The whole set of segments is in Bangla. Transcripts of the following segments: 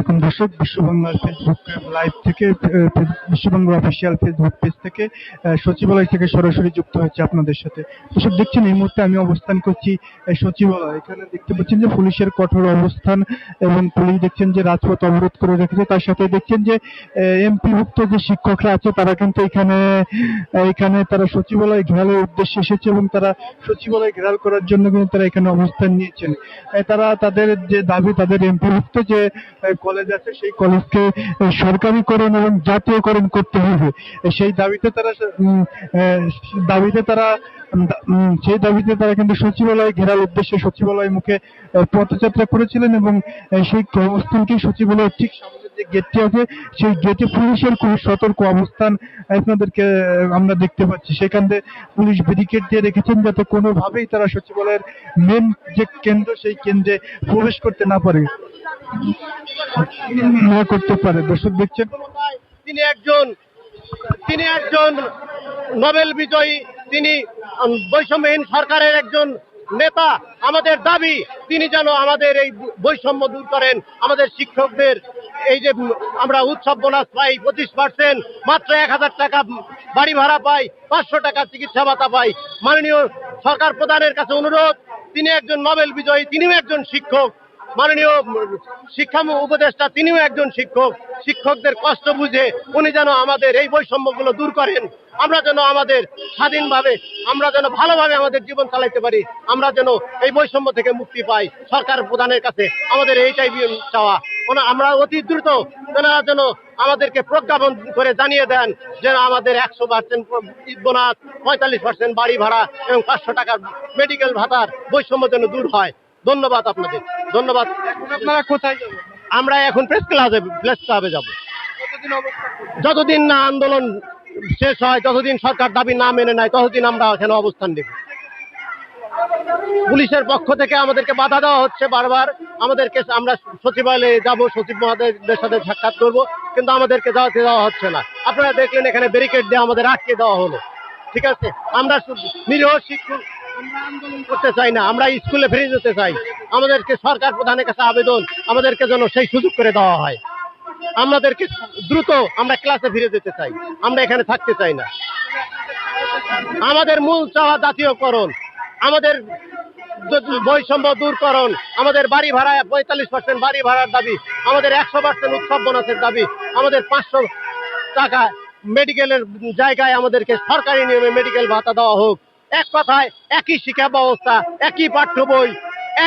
আলাইকুম দর্শক, বিশ্ববাংলার ফেসবুক লাইভ থেকে বিশ্ববাংলা অফিসিয়াল ফেসবুক পেজ থেকে সচিবালয় থেকে সরাসরি যুক্ত হয়েছে আপনাদের সাথে। দর্শক, দেখছেন এই মুহূর্তে আমি অবস্থান করছি সচিবালয়। এখানে দেখতে পাচ্ছেন যে পুলিশের কঠোর অবস্থান এবং পুলিশ দেখছেন যে রাজপথ অবরোধ করে রেখেছে। তার সাথে দেখছেন যে এমপিভুক্ত যে শিক্ষকরা আছে, তারা কিন্তু এখানে এখানে তারা সচিবালয় ঘেরালের উদ্দেশ্যে এসেছে এবং তারা সচিবালয় ঘেরাল করার জন্য কিন্তু তারা এখানে অবস্থান নিয়েছেন। তারা তাদের যে দাবি, তাদের এমপিভুক্ত যে কলেজ আছে, সেই কলেজকে সরকারিকরণ এবং জাতীয়করণ করতে হবে। সেই দাবিতে তারা দাবিতে তারা সেই দাবিতে তারা কিন্তু সচিবালয় ঘেরার উদ্দেশ্যে সচিবালয় মুখে পথযাত্রা করেছিলেন এবং সেই কর্মস্থলটি সচিবালয়ের ঠিক সামনে যে গেটটি আছে, সেই গেটে পুলিশের খুব সতর্ক অবস্থান আপনাদেরকে আমরা দেখতে পাচ্ছি। সেখান থেকে পুলিশ ব্যারিকেড দিয়ে রেখেছেন যাতে কোনোভাবেই তারা সচিবালয়ের মেন যে কেন্দ্র, সেই কেন্দ্রে প্রবেশ করতে না পারে। না করতে পারে। দর্শক দেখছেন? তিনি একজন তিনি একজন নোবেল বিজয়ী, তিনি বৈষম্যহীন সরকারের একজন নেতা। আমাদের দাবি, তিনি যেন আমাদের এই বৈষম্য দূর করেন। আমাদের শিক্ষকদের এই যে আমরা উৎসব বোনাস পাই পঁচিশ পার্সেন্ট, মাত্র এক হাজার টাকা বাড়ি ভাড়া পাই, পাঁচশো টাকা চিকিৎসা ভাতা পাই। মাননীয় সরকার প্রধানের কাছে অনুরোধ, তিনি একজন নোবেল বিজয়ী, তিনিও একজন শিক্ষক। মাননীয় শিক্ষা উপদেষ্টা, তিনিও একজন শিক্ষক। শিক্ষকদের কষ্ট বুঝে উনি যেন আমাদের এই বৈষম্যগুলো দূর করেন। আমরা যেন আমাদের স্বাধীনভাবে, আমরা যেন ভালোভাবে আমাদের জীবন চালাইতে পারি, আমরা যেন এই বৈষম্য থেকে মুক্তি পাই। সরকার প্রধানের কাছে আমাদের এইটাই চাওয়া। আমরা অতি দ্রুত তেনারা যেন আমাদেরকে প্রজ্ঞাপন করে জানিয়ে দেন যেন আমাদের একশো পার্সেন্ট বোনাস পঁয়তাল্লিশ পার্সেন্ট বাড়ি ভাড়া এবং পাঁচশো টাকার মেডিকেল ভাতার বৈষম্য যেন দূর হয়। ধন্যবাদ আপনাদের। ধন্যবাদ। আপনারা কোথায় আমরা এখন প্রেস ক্লাবে প্রেস ক্লাবে যাব? যতদিন না আন্দোলন শেষ হয় যতদিন সরকার দাবি না মেনে নেয় ততদিন আমরা এখানে অবস্থান নেব। পুলিশের পক্ষ থেকে আমাদেরকে বাধা দেওয়া হচ্ছে বারবার। আমাদেরকে আমরা সচিবালয়ে যাব, সচিব মহোদয়দের সাথে সাক্ষাৎ করব, কিন্তু আমাদেরকে যাওয়াতে দেওয়া হচ্ছে না। আপনারা দেখলেন এখানে ব্যারিকেড দিয়ে আমাদের আটকে দেওয়া হলো। ঠিক আছে? আমরা নিরীহ শিক্ষক করতে চাই না, আমরা স্কুলে ফিরে যেতে চাই। আমাদেরকে সরকার প্রধানের কাছে আবেদন, আমাদেরকে যেন সেই সুযোগ করে দেওয়া হয়। আমাদেরকে দ্রুত আমরা ক্লাসে ফিরে যেতে চাই। আমরা এখানে থাকতে চাই না। আমাদের মূল চাওয়া জাতীয়করণ। আমাদের বৈষম্য দূরকরণ, আমাদের বাড়ি ভাড়া পঁয়তাল্লিশ পার্সেন্ট বাড়ি ভাড়ার দাবি, আমাদের একশো পার্সেন্ট উৎসব বোনাসের দাবি, আমাদের পাঁচশো টাকা মেডিকেলের জায়গায় আমাদেরকে সরকারি নিয়মে মেডিকেল ভাতা দেওয়া হোক। এক কথায়, একই শিক্ষা ব্যবস্থা, একই পাঠ্য বই,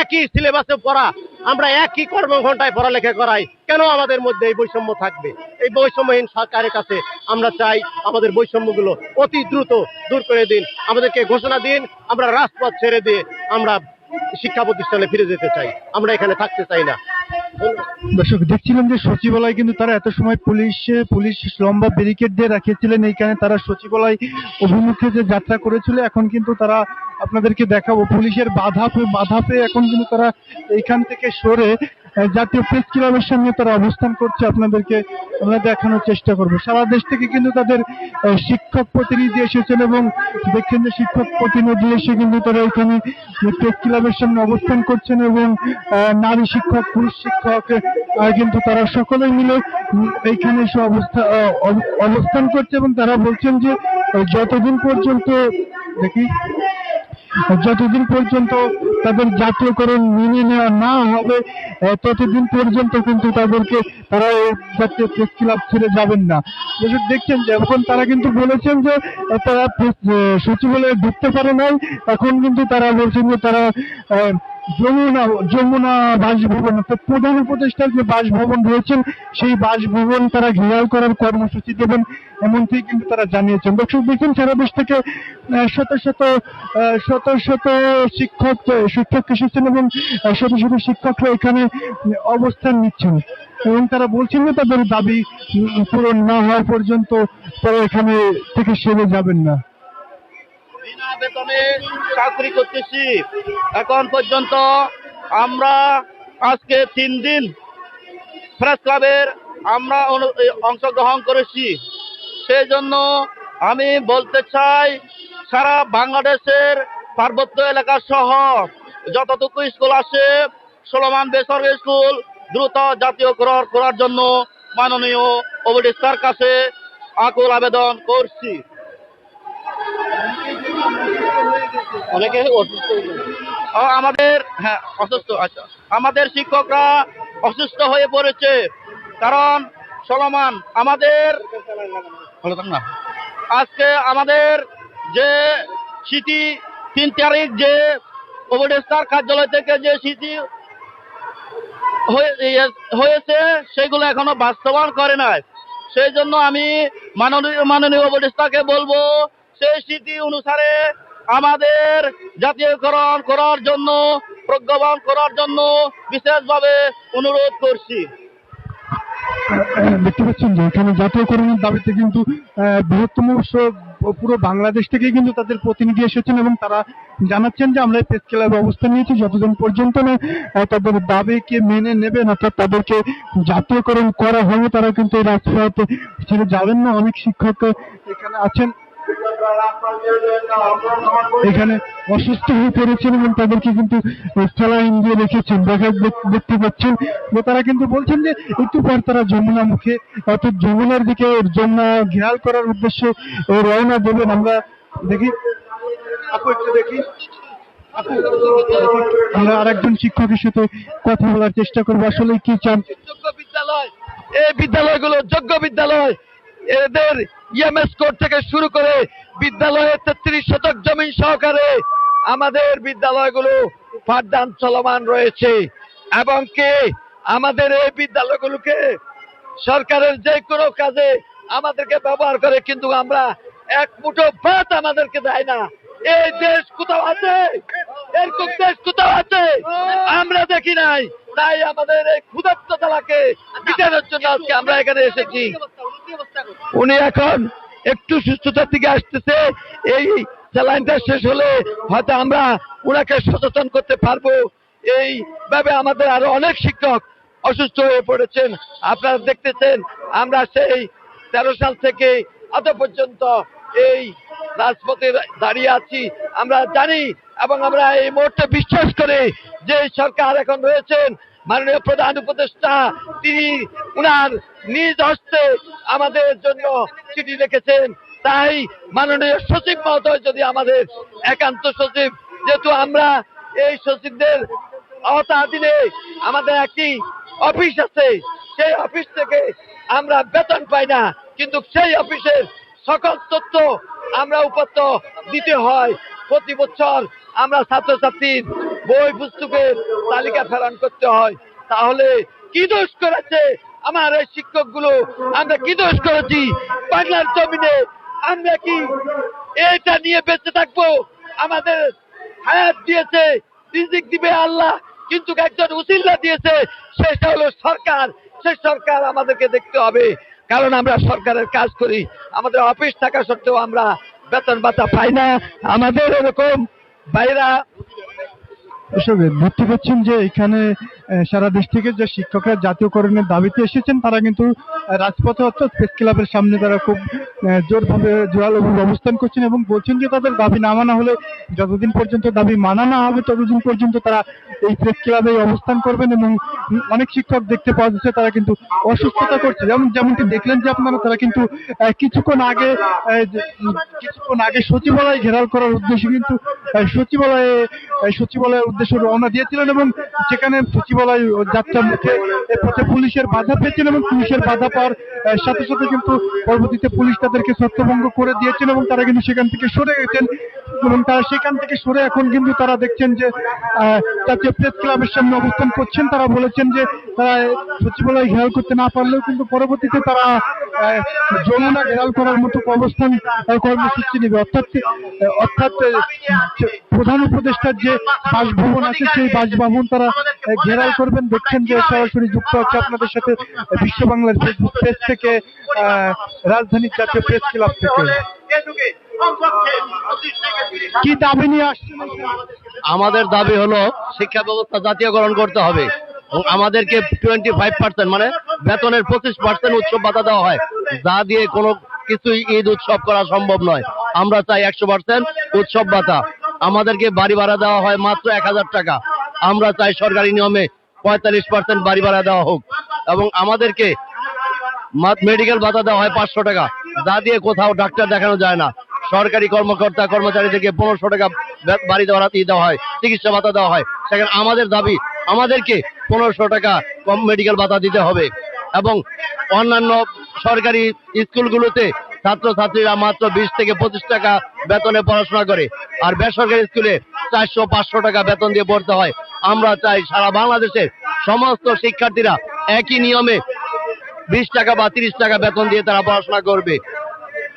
একই সিলেবাসে পড়া আমরা একই কর্মঘণ্টায় পড়ালেখা করাই। কেন আমাদের মধ্যে এই বৈষম্য থাকবে? এই বৈষম্যহীন সরকারের কাছে আমরা চাই আমাদের বৈষম্যগুলো অতি দ্রুত দূর করে দিন। আমাদেরকে ঘোষণা দিন, আমরা রাজপথ ছেড়ে দিয়ে আমরা শিক্ষা প্রতিষ্ঠানে ফিরে যেতে চাই। আমরা এখানে থাকতে চাই না। দর্শক দেখছিলেন যে সচিবালয় কিন্তু তারা এত সময় পুলিশ পুলিশ লম্বা ব্যারিকেড দিয়ে রাখিয়েছিলেন। এইখানে তারা সচিবালয় অভিমুখে যে যাত্রা করেছিল, এখন কিন্তু তারা আপনাদেরকে দেখাবো। পুলিশের বাধা বাধা পেয়ে এখন কিন্তু তারা এইখান থেকে সরে জাতীয় প্রেস ক্লাবের সামনে তারা অবস্থান করছে আপনাদেরকে আমরা দেখানোর চেষ্টা করব। সারা দেশ থেকে কিন্তু তাদের শিক্ষক প্রতিনিধি এসেছেন এবং দেখছেন যে শিক্ষক প্রতিনিধি এসে কিন্তু তারা এখানে প্রেস ক্লাবের সামনে অবস্থান করছেন এবং নারী শিক্ষক, পুরুষ শিক্ষক কিন্তু তারা সকলে মিলে এইখানে এসে অবস্থা অবস্থান করছে এবং তারা বলছেন যে যতদিন পর্যন্ত দেখি যতদিন পর্যন্ত তাদের জাতীয়করণ মেনে নেওয়া না হবে ততদিন পর্যন্ত কিন্তু তাদেরকে তারা এই জাতীয় প্রেস ক্লাব ছেড়ে যাবেন না। দর্শক, দেখছেন যে এখন তারা কিন্তু বলেছেন যে তারা সচিবালয়ে ঢুকতে পারে নাই। এখন কিন্তু তারা বলছেন যে তারা যমুনা যমুনা বাসভবন, অর্থাৎ প্রধান উপদেষ্টার যে বাসভবন রয়েছেন, সেই বাসভবন তারা ঘেরাও করার কর্মসূচি দেবেন এমনটি কিন্তু তারা জানিয়েছেন। দর্শক দেখছেন সারা দেশ থেকে শত শত শত শত শিক্ষক শিক্ষক এসেছেন এবং শত শত শিক্ষকরা এখানে অবস্থান নিচ্ছেন। এবং তারা বলছেন যে তাদের দাবি পূরণ না হওয়া পর্যন্ত তারা এখানে থেকে সেরে যাবেন না। বিনা বেতনে চাকরি করতেছি। এখন পর্যন্ত আমরা আজকে তিন দিন প্রেস ক্লাবের আমরা অংশগ্রহণ করেছি। সেই জন্য আমি বলতে চাই, সারা বাংলাদেশের পার্বত্য এলাকা সহ যতটুকু স্কুল আছে, সোলমান বেসরকারি স্কুল দ্রুত জাতীয়করণ করার জন্য মাননীয় উপদেষ্টার কাছে আকুল আবেদন করছি। অনেকে অসুস্থ আমাদের হ্যাঁ অসুস্থ আচ্ছা। আমাদের শিক্ষকরা অসুস্থ হয়ে পড়েছে। কারণ চলমান আমাদের না। আজকে আমাদের যে সিটি তিন তারিখ যে উপদেষ্টার কার্যালয় থেকে যে সিটি ইয়ে- হয়েছে সেগুলো এখনও বাস্তবায়ন করে নাই। সেই জন্য আমি মাননীয় মাননীয় উপদেষ্টাকে বলব সেই স্মৃতি অনুসারে আমাদের জাতীয়করণ করার জন্য, প্রজ্ঞাপন করার জন্য বিশেষভাবে অনুরোধ করছি। দেখতে পাচ্ছেন যে এখানে জাতীয়করণের দাবিতে কিন্তু বৃহত্তম পুরো বাংলাদেশ থেকে কিন্তু তাদের প্রতিনিধি এসেছেন এবং তারা জানাচ্ছেন যে আমরা প্রেস ক্লাবে অবস্থান নিয়েছি। যতদিন পর্যন্ত না তাদের দাবিকে মেনে নেবেন, অর্থাৎ তাদেরকে জাতীয়করণ করা হবে তারা কিন্তু এই রাজপথ ছেড়ে যাবেন না। অনেক শিক্ষক এখানে আছেন। এখানে অসুস্থ হয়ে পড়েছেন এবং তাদেরকে কিন্তু স্যালাইন দিয়ে রেখেছেন। দেখা দেখতে পাচ্ছেন যে তারা কিন্তু বলছেন যে একটু পর তারা যমুনা মুখে, অর্থাৎ যমুনার দিকে যমুনা ঘেরাল করার উদ্দেশ্যে রওনা দেবেন। আমরা দেখি, আপু একটু দেখি। আমরা আর একজন শিক্ষকের সাথে কথা বলার চেষ্টা করব। আসলে কি চান? বিদ্যালয় এই বিদ্যালয়গুলো যোগ্য বিদ্যালয়। এদের ইএমএস কোর্ট থেকে শুরু করে বিদ্যালয়ের তেত্রিশ শতক জমিন সহকারে আমাদের বিদ্যালয়গুলো পাঠদান চলমান রয়েছে। এবং কি আমাদের এই বিদ্যালয়গুলোকে সরকারের যে কোনো কাজে আমাদেরকে ব্যবহার করে, কিন্তু আমরা এক মুঠো ভাত আমাদেরকে দেয় না। এই দেশ কোথাও আছে? এরকম দেশ কোথাও আছে? আমরা দেখি নাই। তাই আমাদের এই ক্ষুধার্ত তালাকে মিটানোর জন্য আজকে আমরা এখানে এসেছি। উনি এখন একটু সুস্থতার দিকে আসতেছে। এই স্যালাইনটা শেষ হলে হয়তো আমরা ওনাকে সচেতন করতে পারব। এই ভাবে আমাদের আরও অনেক শিক্ষক অসুস্থ হয়ে পড়েছেন। আপনারা দেখতেছেন, আমরা সেই তেরো সাল থেকে আজ পর্যন্ত এই রাজপথে দাঁড়িয়ে আছি। আমরা জানি এবং আমরা এই মুহূর্তে বিশ্বাস করি যে সরকার এখন রয়েছেন মাননীয় প্রধান উপদেষ্টা। তিনি উনার নিজ হস্তে আমাদের জন্য চিঠি লিখেছেন। তাই মাননীয় সচিব মহোদয়, যদি আমাদের একান্ত সচিব, যেহেতু আমরা এই সচিবদের আওতাধীনে আমাদের একটি অফিস আছে, সেই অফিস থেকে আমরা বেতন পাই না। কিন্তু সেই অফিসের সকল তথ্য আমরা উপাত্ত দিতে হয়। প্রতি বছর আমরা ছাত্রছাত্রীর বই পুস্তকের তালিকা ফেরন করতে হয়। তাহলে কি দোষ করেছে আমার এই শিক্ষকগুলো? আমরা কি দোষ করেছি? বাংলার জমিনে আমরা কি এটা নিয়ে বেঁচে থাকব? আমাদের হায়াত দিয়েছে, রিজিক দিবে আল্লাহ, কিন্তু একজন উসিল্লা দিয়েছে, সেটা হলো সরকার। সে সরকার আমাদেরকে দেখতে হবে। কারণ আমরা সরকারের কাজ করি। আমাদের অফিস থাকা সত্ত্বেও আমরা বেতন ভাতা পাই না। আমাদের এরকম বাইরা দেখতে পাচ্ছেন যে এখানে সারা দেশ থেকে যে শিক্ষকরা জাতীয়করণের দাবিতে এসেছেন, তারা কিন্তু রাজপথে অর্থাৎ প্রেস ক্লাবের সামনে তারা খুব জোরভাবে জোরালোভাবে অবস্থান করছেন এবং বলছেন যে তাদের দাবি না মানা হলে যতদিন পর্যন্ত দাবি মানা না হবে, ততদিন পর্যন্ত তারা এই প্রেস ক্লাবে অবস্থান করবেন এবং অনেক শিক্ষক দেখতে পাওয়া যাচ্ছে তারা কিন্তু অসুস্থতা করছে। যেমন, যেমনটি দেখলেন যে আপনারা, তারা কিন্তু কিছুক্ষণ আগে কিছুক্ষণ আগে সচিবালয় ঘেরাও করার উদ্দেশ্যে কিন্তু সচিবালয়ে সচিবালয়ের উদ্দেশ্যে রওনা দিয়েছিলেন এবং সেখানে সচিবালয় যাত্রার মুখে পথে পুলিশের বাধা পেয়েছেন এবং পুলিশের বাধা পাওয়ার সাথে সাথে কিন্তু পরবর্তীতে পুলিশ তাদেরকে ছত্রভঙ্গ করে দিয়েছেন এবং তারা কিন্তু সেখান থেকে সরে গেছেন। এবং তারা সেখান থেকে সরে এখন কিন্তু তারা দেখছেন যে জাতীয় প্রেস ক্লাবের সামনে অবস্থান করছেন। তারা বলেছেন যে, তারা সচিবালয় ঘেরাও করতে না পারলেও কিন্তু পরবর্তীতে তারা যমুনা ঘেরাও করার মতো অবস্থান কর্মসূচি নেবে। অর্থাৎ অর্থাৎ প্রধান উপদেষ্টার যে বাসভবন আছে, সেই বাসভবন তারা ঘেরাও করবেন। দেখছেন যে সরাসরি যুক্ত হচ্ছে আপনাদের সাথে বিশ্ব বাংলার ফেসবুক পেজ থেকে রাজধানীর জাতীয় প্রেস ক্লাব থেকে। কি দাবি নিয়ে আসছেন আমাদের দাবি হলো, শিক্ষা ব্যবস্থা জাতীয়করণ করতে হবে। আমাদেরকে টোয়েন্টি ফাইভ পার্সেন্ট মানে বেতনের পঁচিশ পার্সেন্ট উৎসব ভাতা দেওয়া হয়। যা দিয়ে কোনো কিছুই ঈদ উৎসব করা সম্ভব নয়। আমরা চাই একশো পার্সেন্ট উৎসব ভাতা আমাদেরকে বাড়ি ভাড়া দেওয়া হয় মাত্র এক হাজার টাকা। আমরা চাই সরকারি নিয়মে পঁয়তাল্লিশ পার্সেন্ট বাড়ি ভাড়া দেওয়া হোক। এবং আমাদেরকে মেডিকেল ভাতা দেওয়া হয় পাঁচশো টাকা। যা দিয়ে কোথাও ডাক্তার দেখানো যায় না। সরকারি কর্মকর্তা কর্মচারীদেরকে পনেরোশো টাকা বাড়ি দেওয়া দেওয়া হয়, চিকিৎসা ভাতা দেওয়া হয়। সেখানে আমাদের দাবি, আমাদেরকে পনেরোশো টাকা কম মেডিকেল ভাতা দিতে হবে। এবং অন্যান্য সরকারি স্কুলগুলোতে ছাত্রছাত্রীরা মাত্র বিশ থেকে পঁচিশ টাকা বেতনে পড়াশোনা করে। আর বেসরকারি স্কুলে চারশো পাঁচশো টাকা বেতন দিয়ে পড়তে হয়। আমরা চাই সারা বাংলাদেশের সমস্ত শিক্ষার্থীরা একই নিয়মে বিশ টাকা বা তিরিশ টাকা বেতন দিয়ে তারা পড়াশোনা করবে।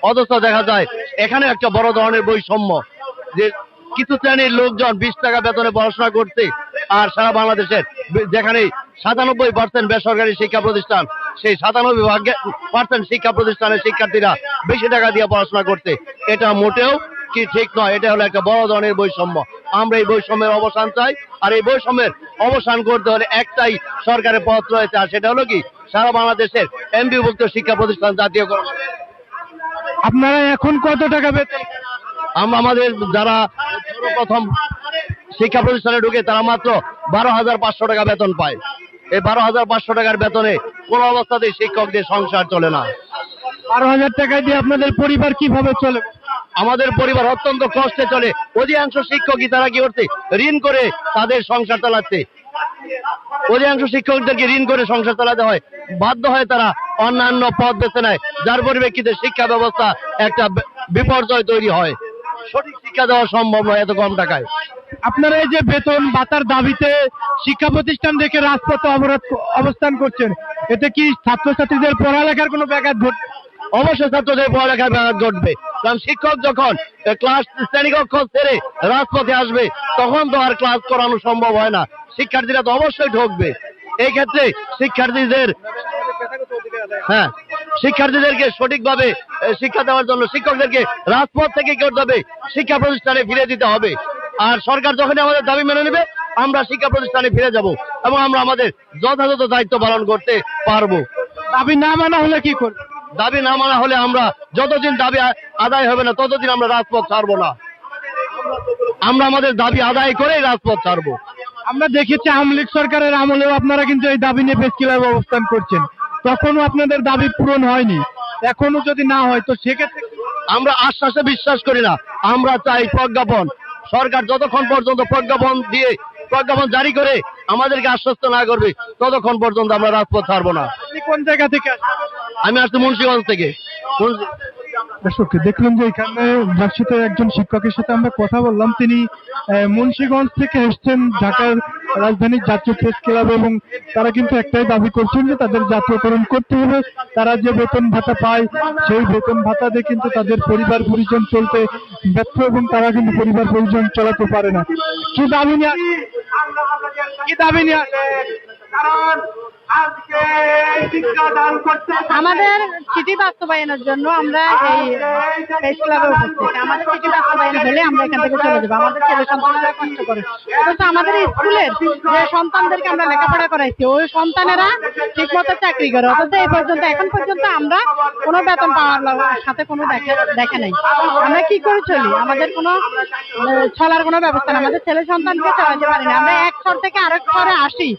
অথচ দেখা যায় এখানে একটা বড় ধরনের বৈষম্য যে কিছু শ্রেণির লোকজন বিশ টাকা বেতনে পড়াশোনা করতে আর সারা বাংলাদেশের যেখানে সাতানব্বই পার্সেন্ট বেসরকারি শিক্ষা প্রতিষ্ঠান সেই সাতানব্বই পার্সেন্ট শিক্ষা প্রতিষ্ঠানের শিক্ষার্থীরা বেশি টাকা দিয়ে পড়াশোনা করতে। এটা মোটেও কি ঠিক নয় এটা হলো একটা বড় ধরনের বৈষম্য। আমরা এই বৈষম্যের অবসান চাই আর এই বৈষম্যের অবসান করতে হলে একটাই সরকারের পথ রয়েছে আর সেটা হলো কি সারা বাংলাদেশের এমবিভুক্ত শিক্ষা প্রতিষ্ঠান জাতীয়করণ। আপনারা এখন কত টাকা বেতন? আমরা আমাদের যারা প্রথম শিক্ষা প্রতিষ্ঠানে ঢুকে তারা মাত্র বারো হাজার পাঁচশো টাকা বেতন পায়। এই বারো হাজার পাঁচশো টাকার বেতনে কোনো অবস্থাতেই শিক্ষকদের সংসার চলে না। বারো হাজার টাকা দিয়ে আপনাদের পরিবার কীভাবে চলে? আমাদের পরিবার অত্যন্ত কষ্টে চলে। অধিকাংশ শিক্ষকই তারা কি করছে? ঋণ করে তাদের সংসার চালাচ্ছে। অধিকাংশ শিক্ষকদেরকে ঋণ করে সংসার চালাতে হয়। বাধ্য হয় তারা অন্যান্য পথ বেছে নেয়। যার পরিপ্রেক্ষিতে শিক্ষা ব্যবস্থা একটা বিপর্যয় তৈরি হয়। সঠিক শিক্ষা দেওয়া সম্ভব নয় এত কম টাকায়। আপনারা এই যে বেতন ভাতার দাবিতে শিক্ষা প্রতিষ্ঠান থেকে রাজপথে অবরোধ অবস্থান করছেন, এতে কি ছাত্রছাত্রীদের পড়ালেখার কোনো ব্যাঘাত ঘট, অবশ্যই ছাত্রদের পড়ালেখায় ব্যাঘাত ঘটবে। কারণ শিক্ষক যখন ক্লাস শ্রেণীকক্ষ ছেড়ে রাজপথে আসবে, তখন তো আর ক্লাস করানো সম্ভব হয় না। শিক্ষার্থীরা তো অবশ্যই ঢুকবে। এই ক্ষেত্রে শিক্ষার্থীদের হ্যাঁ শিক্ষার্থীদেরকে সঠিকভাবে শিক্ষা দেওয়ার জন্য শিক্ষকদেরকে রাজপথ থেকে করতে হবে শিক্ষা প্রতিষ্ঠানে ফিরে দিতে হবে। আর সরকার যখনই আমাদের দাবি মেনে নেবে আমরা শিক্ষা প্রতিষ্ঠানে ফিরে যাব এবং আমরা আমাদের যথাযথ দায়িত্ব পালন করতে পারব। দাবি না মানা হলে কি করবে? দাবি না মানা হলে আমরা যতদিন দাবি আদায় হবে না ততদিন আমরা রাজপথ ছাড়বো না। আমরা আমাদের দাবি আদায় করে রাজপথ ছাড়বো। আমরা দেখেছি আওয়ামী লীগ সরকারের আমলেও আপনারা কিন্তু এই দাবি নিয়ে প্রেস ক্লাবে অবস্থান করছেন। তখনও আপনাদের দাবি পূরণ হয়নি। এখনও যদি না হয় তো সেক্ষেত্রে আমরা আশ্বাসে বিশ্বাস করি না। আমরা চাই প্রজ্ঞাপন। সরকার যতক্ষণ পর্যন্ত প্রজ্ঞাপন দিয়ে প্রজ্ঞাপন জারি করে আমাদেরকে আশ্বস্ত না করবে ততক্ষণ পর্যন্ত আমরা রাজপথ ছাড়বো না। কোন জায়গা থেকে আমি আসছি মুন্সিগঞ্জ থেকে। দর্শক দেখলাম যে এখানে রাজশাহীতে একজন শিক্ষকের সাথে আমরা কথা বললাম। তিনি আহ, মুন্সিগঞ্জ থেকে এসছেন ঢাকার রাজধানীর জাতীয় প্রেস ক্লাব এবং তারা কিন্তু একটাই দাবি করছেন যে তাদের জাতীয়করণ করতে হবে তারা যে বেতন ভাতা পায়, সেই বেতন ভাতা দিয়ে কিন্তু তাদের পরিবার পরিজন চলতে ব্যর্থ এবং তারা কিন্তু পরিবার পরিজন চলাতে পারে না। কি দাবি নিয়ে কি দাবি নিয়ে আস- আমাদের চিঠি বাস্তবায়নের জন্য আমরা এই প্রেস ক্লাবে উপস্থিত। আমাদের চিঠি বাস্তবায়ন হলে আমরা এখান থেকে চলে যাব। আমাদের ছেলে সন্তানেরা কষ্ট করে। অথচ আমাদের স্কুলের যে সন্তানদেরকে আমরা লেখাপড়া করাইছি ওই সন্তানেরা চাকরি করে। অথচ এই পর্যন্ত এখন পর্যন্ত আমরা কোনো বেতন পাওয়ার সাথে কোনো দেখা দেখা নাই। আমরা কি করে চলি? আমাদের কোনো চলার কোনো ব্যবস্থা নেই। আমাদের ছেলে সন্তানকে চালাতে পারি না। আমরা এক স্তর থেকে আরেক স্তরে আসি।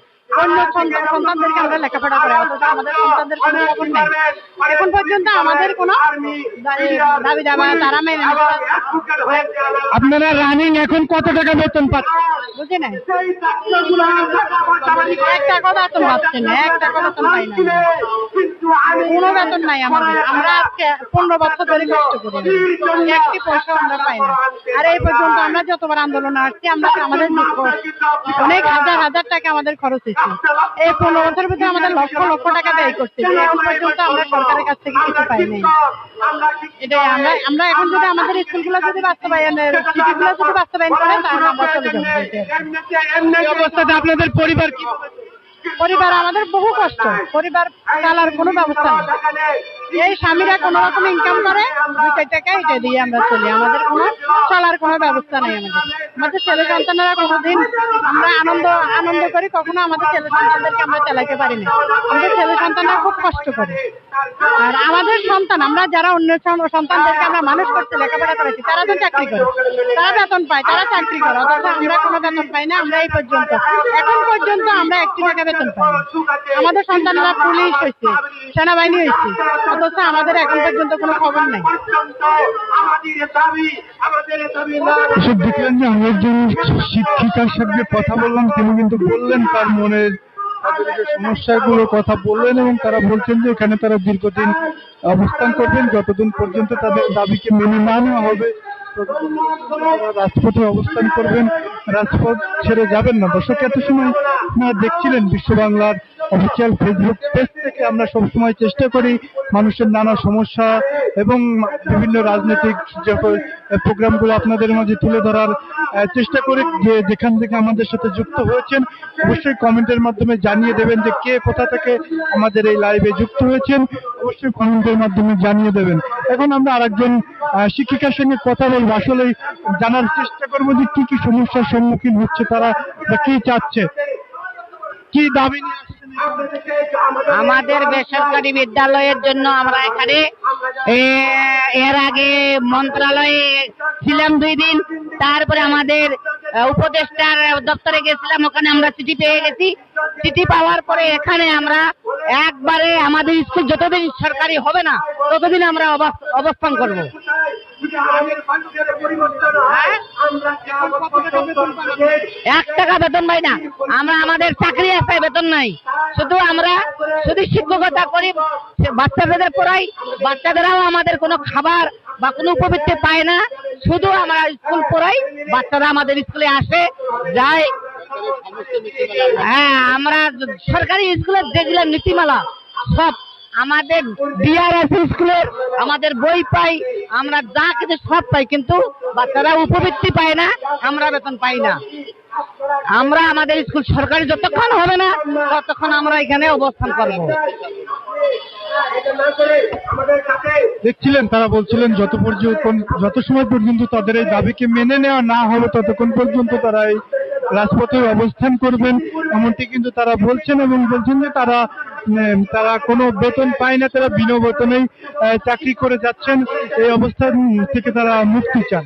অন্য সন্তানদেরকে আমরা লেখাপড়া করি অথচ আমাদের সন্তানদের কোনো খবর নেই। এখন পর্যন্ত আমাদের কোনো দাবি- দাবি দাবা তারা মেনে আপনারা রানিং এখন কত টাকা বেতন পাচ্ছেন? বুঝি নাই? এক টাকা বেতন পাচ্ছি না এক বেতন পাই না কোনো বেতন নাই আমাদের। আমরা আজকে পনেরো বছর ধরে কষ্ট করি একটি পয়সা আমরা পাই না। আর এই পর্যন্ত আমরা যতবার আন্দোলন আসছি আমরা আমাদের অনেক হাজার হাজার টাকা আমাদের খরচ হয়েছে। এই পনেরো বছরের ভিতরে আমাদের লক্ষ লক্ষ টাকা ব্যয় করছে। এখন পর্যন্ত আমরা সরকারের কাছ থেকে কিছু পাই নাই এটাই আমরা আমরা এখন যদি আমাদের স্কুলগুলো যদি বাস্তবায়নের সিটিগুলো যদি বাস্তবায়ন করে তাহলে আমরা চলে যাব। এই অবস্থাতে আপনাদের পরিবার কি পরিবার আমাদের বহু কষ্ট। পরিবার চালার কোনো ব্যবস্থা নেই। এই স্বামীরা কোনো রকম ইনকাম করে, দুই চার টাকা এটা দিয়ে আমরা চলি। আমাদের কোনো চলার কোনো ব্যবস্থা নেই আমাদের। আমাদের ছেলে সন্তানেরা কোনোদিন আমরা আনন্দ আনন্দ করি, কখনো আমাদের ছেলে সন্তানদেরকে আমরা চালাতে পারি না। আমাদের ছেলে সন্তানরা খুব কষ্ট করে। আর আমাদের সন্তান, আমরা যারা অন্য সন- সন্তানদেরকে আমরা মানুষ করতে লেখাপড়া করেছি, তারা তো চাকরি করে। তারা বেতন পায়, তারা চাকরি করে, অথচ আমরা কোনো বেতন পাই না, আমরা এই পর্যন্ত। এখন পর্যন্ত আমরা একটি টাকা বেতন পাই আমাদের সন্তানরা পুলিশ হয়েছে, সেনাবাহিনী হয়েছে, অথচ আমাদের এখন পর্যন্ত কোনো খবর নেই। শিক্ষিকার সঙ্গে কথা বললাম, তিনি কিন্তু বললেন তার মনের সমস্যাগুলো কথা বললেন এবং তারা বলছেন যে এখানে তারা দীর্ঘদিন অবস্থান করবেন, যতদিন পর্যন্ত তাদের দাবিকে মেনে না নেওয়া হবে রাজপথে অবস্থান করবেন। রাজপথ ছেড়ে যাবেন না। দর্শক, এত সময় না দেখছিলেন বিশ্ব বাংলার অফিসিয়াল ফেসবুক পেজ থেকে আমরা সবসময় চেষ্টা করি মানুষের নানা সমস্যা এবং বিভিন্ন রাজনৈতিক প্রোগ্রামগুলো আপনাদের মাঝে তুলে ধরার চেষ্টা করি যে যেখান থেকে আমাদের সাথে যুক্ত হয়েছেন, অবশ্যই কমেন্টের মাধ্যমে জানিয়ে দেবেন যে কে কোথা থেকে আমাদের এই লাইভে যুক্ত হয়েছেন, অবশ্যই কমেন্টের মাধ্যমে জানিয়ে দেবেন। এখন আমরা আরেকজন শিক্ষিকার সঙ্গে কথা বলব। আসলে জানার চেষ্টা করব যে কি কি সমস্যার সম্মুখীন হচ্ছে তারা বা কি চাচ্ছে। কি দাবি নিয়ে আমাদের বেসরকারি বিদ্যালয়ের জন্য আমরা এখানে এর আগে মন্ত্রণালয়ে ছিলাম দুই দিন, তারপরে আমাদের উপদেষ্টার দপ্তরে গেছিলাম, ওখানে আমরা চিঠি পেয়ে গেছি। চিঠি পাওয়ার পরে এখানে আমরা একবারে আমাদের স্কুল যতদিন সরকারি হবে না, ততদিন আমরা অবস- অবস্থান করব। এক টাকা বেতন পাই না। আমরা আমাদের চাকরি আছে বেতন নাই। শুধু আমরা শুধু শিক্ষকতা করি বাচ্চাদের পড়াই। বাচ্চাদেরাও আমাদের কোনো খাবার বা কোনো উপবৃত্তি পায় না। শুধু আমরা স্কুল পড়াই বাচ্চারা আমাদের স্কুলে আসে যায়। হ্যাঁ আমরা সরকারি স্কুলের যেগুলো নীতিমালা সব আমাদের ডিআরএস স্কুলের আমাদের বই পাই, আমরা যা কিছু সব পাই, কিন্তু বাচ্চারা উপবৃত্তি পায় না, আমরা বেতন পাই না। আমরা আমাদের স্কুল সরকারি যতক্ষণ হবে না, ততক্ষণ আমরা এখানে অবস্থান করব। দেখছিলেন, তারা বলছিলেন, যত পর্যন্ত, যত সময় পর্যন্ত তাদের এই দাবিকে মেনে নেওয়া না হবে, ততক্ষণ পর্যন্ত তারা এই রাজপথে অবস্থান করবেন। এমনটি কিন্তু তারা বলছেন এবং বলছেন যে তারা তারা কোনো বেতন পায় না, তারা বিনা বেতনেই চাকরি করে যাচ্ছেন। এই অবস্থান থেকে তারা মুক্তি চান।